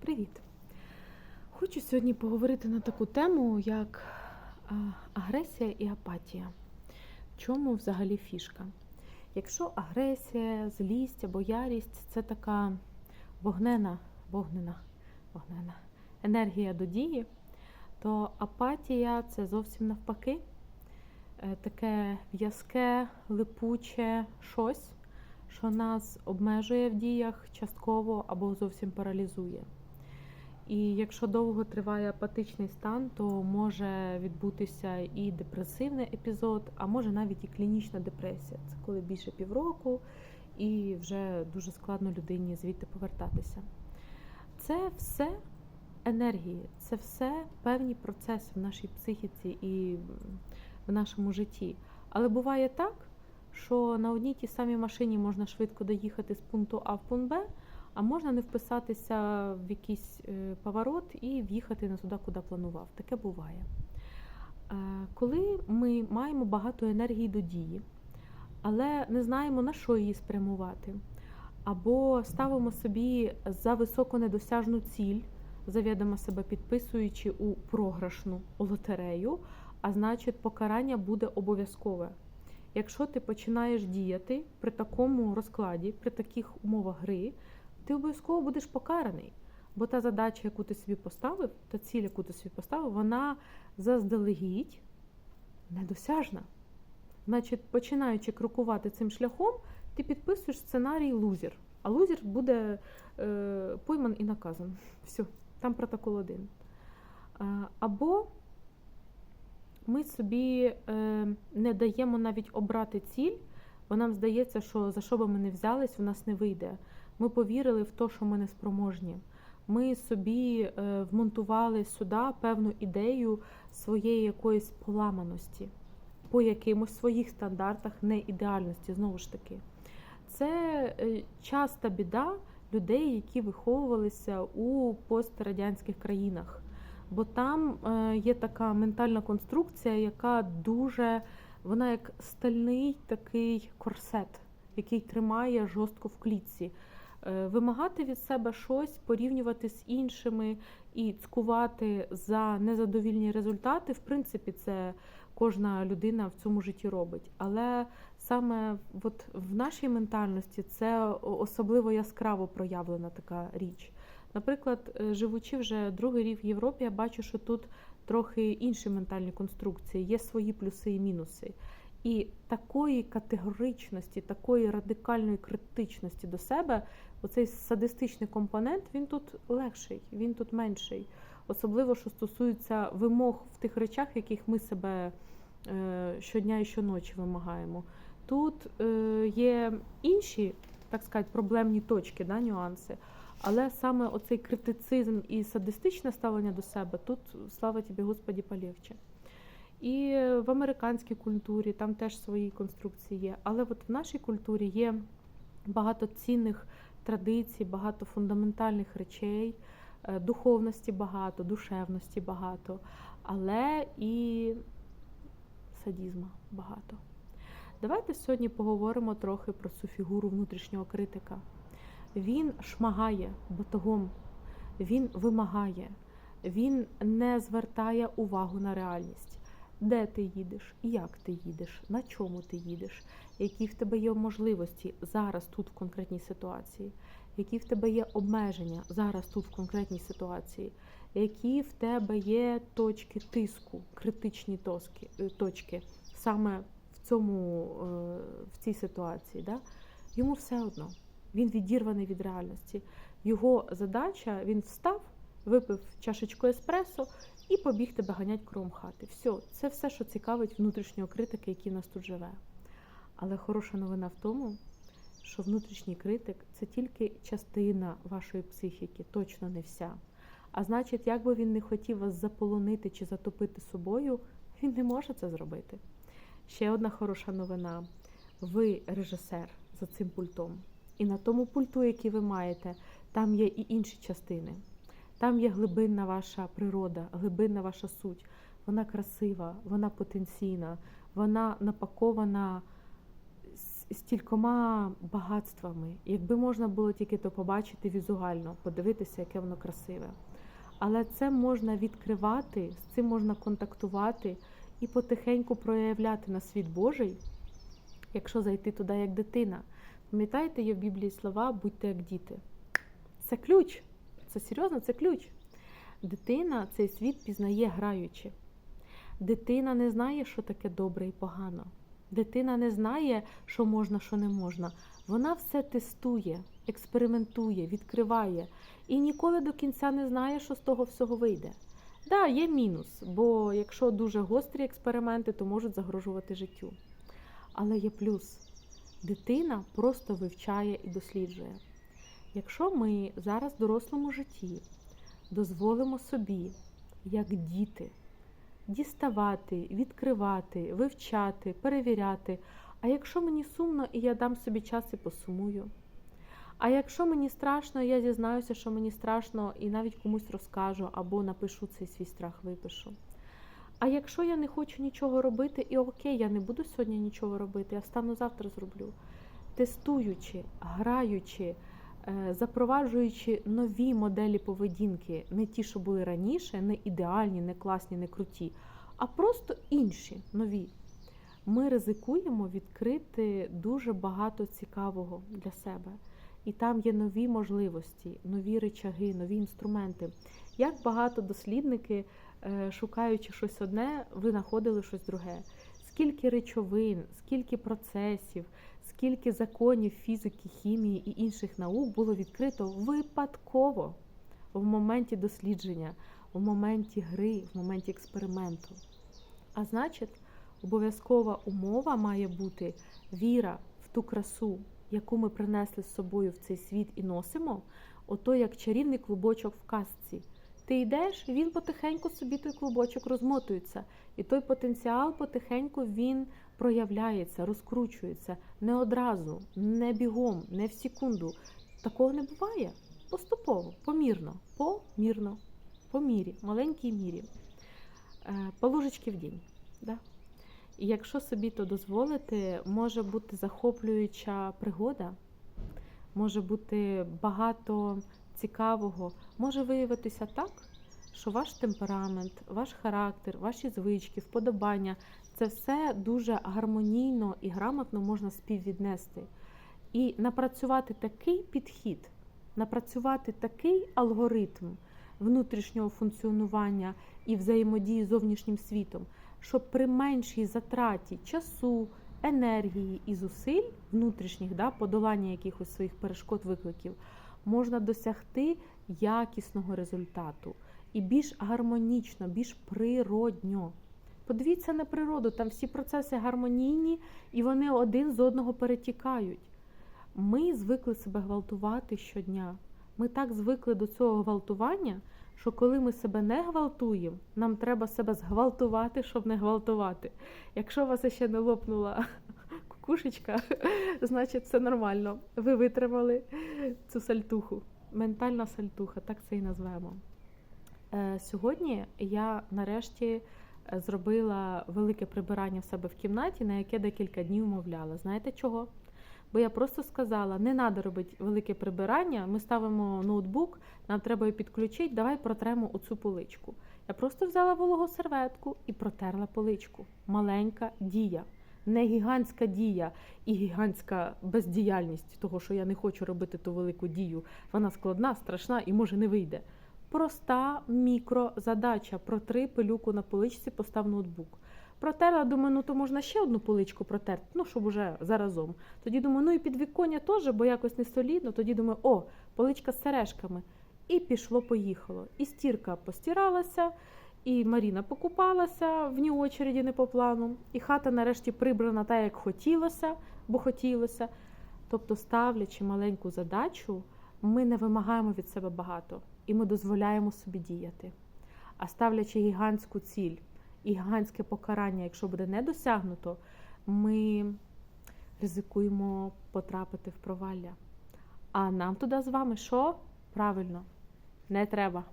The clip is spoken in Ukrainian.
Привіт! Хочу сьогодні поговорити на таку тему, як агресія і апатія. В чому взагалі фішка? Якщо агресія, злість або ярість це така вогнена, вогнена, вогнена енергія до дії, то апатія це зовсім навпаки, Е, таке в'язке, липуче щось, що нас обмежує в діях частково або зовсім паралізує. І якщо довго триває апатичний стан, то може відбутися і депресивний епізод, а може навіть і клінічна депресія. Це коли більше півроку, і вже дуже складно людині звідти повертатися. Це все енергії, це все певні процеси в нашій психіці і в нашому житті. Але буває так, що на одній тій самій машині можна швидко доїхати з пункту А в пункт Б, а можна не вписатися в якийсь е, поворот і в'їхати не туди, куди планував. Таке буває. Е, Коли ми маємо багато енергії до дії, але не знаємо, на що її спрямувати, або ставимо собі за високо недосяжну ціль, завідомо себе підписуючи у програшну лотерею, а значить, покарання буде обов'язкове. Якщо ти починаєш діяти при такому розкладі, при таких умовах гри, ти обов'язково будеш покараний. Бо та задача, яку ти собі поставив, та ціль, яку ти собі поставив, вона заздалегідь недосяжна. Значить, починаючи крокувати цим шляхом, ти підписуєш сценарій лузер. А лузер буде е, пойман і наказан. Все, там протокол один. Е, або ми собі е, не даємо навіть обрати ціль, бо нам здається, що за що би ми не взялись, в нас не вийде. Ми повірили в те, що ми не спроможні. Ми собі е, вмонтували сюди певну ідею своєї якоїсь поламаності по якимось своїх стандартах не ідеальності, знову ж таки. Це е, часта біда людей, які виховувалися у пострадянських країнах. Бо там е, є така ментальна конструкція, яка дуже, вона як стальний такий корсет, який тримає жорстко в клітці. Е, Вимагати від себе щось, порівнювати з іншими і цкувати за незадовільні результати, в принципі, це кожна людина в цьому житті робить. Але саме от в нашій ментальності це особливо яскраво проявлена така річ. Наприклад, е, живучи вже другий рік в Європі, я бачу, що тут трохи інші ментальні конструкції, є свої плюси і мінуси. І такої категоричності, такої радикальної критичності до себе, оцей садистичний компонент, він тут легший, він тут менший. Особливо, що стосується вимог в тих речах, яких ми себе е, щодня і щоночі вимагаємо. Тут е, є інші, так сказати, проблемні точки, да, нюанси. Але саме оцей критицизм і садистичне ставлення до себе тут, слава тобі, Господі, полегче. І в американській культурі там теж свої конструкції є. Але от в нашій культурі є багато цінних традицій, багато фундаментальних речей, е, духовності багато, душевності багато, але і садізма багато. Давайте сьогодні поговоримо трохи про цю фігуру внутрішнього критика. Він шмагає батогом, він вимагає, він не звертає увагу на реальність. Де ти їдеш, як ти їдеш, на чому ти їдеш, які в тебе є можливості зараз тут в конкретній ситуації, які в тебе є обмеження зараз тут в конкретній ситуації, які в тебе є точки тиску, критичні е, точки саме в цьому е, в цій ситуації. Да? Йому все одно. Він відірваний від реальності. Його задача він встав, випив чашечку еспресо і побіг тебе ганять кром хати. Все, це все, що цікавить внутрішнього критика, який в нас тут живе. Але хороша новина в тому, що внутрішній критик це тільки частина вашої психіки, точно не вся. А значить, як би він не хотів вас заполонити чи затопити собою, він не може це зробити. Ще одна хороша новина: ви режисер за цим пультом. І на тому пульту, який ви маєте, там є і інші частини. Там є глибинна ваша природа, глибинна ваша суть. Вона красива, вона потенційна, вона напакована стількома багатствами, якби можна було тільки то побачити візуально, подивитися, яке воно красиве. Але це можна відкривати, з цим можна контактувати і потихеньку проявляти на світ Божий, якщо зайти туди як дитина. Пам'ятаєте, є в Біблії слова будьте як діти. Це ключ. Це серйозно, це ключ. Дитина цей світ пізнає граючи. Дитина не знає, що таке добре і погано. Дитина не знає, що можна, що не можна. Вона все тестує, експериментує, відкриває і ніколи до кінця не знає, що з того всього вийде. Да, є мінус, бо якщо дуже гострі експерименти, то можуть загрожувати життю. Але є плюс. Дитина просто вивчає і досліджує. Якщо ми зараз в дорослому житті дозволимо собі, як діти, діставати, відкривати, вивчати, перевіряти. А якщо мені сумно і я дам собі час і посумую. А якщо мені страшно, я зізнаюся, що мені страшно, і навіть комусь розкажу або напишу цей свій страх, випишу. А якщо я не хочу нічого робити, і окей, я не буду сьогодні нічого робити, я стану завтра зроблю. Тестуючи, граючи, запроваджуючи нові моделі поведінки, не ті, що були раніше, не ідеальні, не класні, не круті, а просто інші, нові. Ми ризикуємо відкрити дуже багато цікавого для себе. І там є нові можливості, нові речаги, нові інструменти. Як багато дослідники, е, шукаючи щось одне, винаходили щось друге. Скільки речовин, скільки процесів, скільки законів фізики, хімії і інших наук було відкрито випадково в моменті дослідження, в моменті гри, в моменті експерименту. А значить, обов'язкова умова має бути віра в ту красу, яку ми принесли з собою в цей світ і носимо, ото як чарівний клубочок в казці. Ти йдеш, він потихеньку собі той клубочок розмотується, і той потенціал потихеньку він проявляється, розкручується не одразу, не бігом, не в секунду. Такого не буває. Поступово, помірно, помірно, по мірі, маленькій мірі, Е, по ложечки в день. Да? І якщо собі то дозволити, може бути захоплююча пригода, може бути багато цікавого, може виявитися так, що ваш темперамент, ваш характер, ваші звички, вподобання це все дуже гармонійно і грамотно можна співвіднести. І напрацювати такий підхід, напрацювати такий алгоритм внутрішнього функціонування і взаємодії з зовнішнім світом, щоб при меншій затраті часу, енергії і зусиль внутрішніх да, подолання якихось своїх перешкод, викликів, можна досягти якісного результату і більш гармонічно, більш природньо. Подивіться на природу, там всі процеси гармонійні і вони один з одного перетікають. Ми звикли себе гвалтувати щодня. Ми так звикли до цього гвалтування, що коли ми себе не гвалтуємо, нам треба себе згвалтувати, щоб не гвалтувати. Якщо вас ще не лопнула кукушечка, значить все нормально. Ви витримали цю сальтуху. Ментальна сальтуха, так це і назвемо. Е, Сьогодні я нарешті е, зробила велике прибирання в себе в кімнаті, на яке декілька днів мовляла. Знаєте чого? Бо я просто сказала, не треба робити велике прибирання. Ми ставимо ноутбук, нам треба його підключити, давай протремо оцю поличку. Я просто взяла вологу серветку і протерла поличку. Маленька дія, не гігантська дія і гігантська бездіяльність, того, що я не хочу робити ту велику дію. Вона складна, страшна і може не вийде. Проста мікрозадача. Протри пилюку на поличці, постав ноутбук. Протерла, думаю, ну то можна ще одну поличку протерти, ну, щоб уже заразом. Тоді думаю, ну і підвіконня теж, бо якось не солідно. Тоді думаю, о, поличка з сережками. І пішло-поїхало. І стірка постиралася, і Маріна покупалася вні очереді не по плану, і хата нарешті прибрана так, як хотілося, бо хотілося. Тобто, ставлячи маленьку задачу, ми не вимагаємо від себе багато, і ми дозволяємо собі діяти. А ставлячи гігантську ціль і гігантське покарання, якщо буде не досягнуто, ми ризикуємо потрапити в провалля. А нам туди з вами що? Правильно, не треба.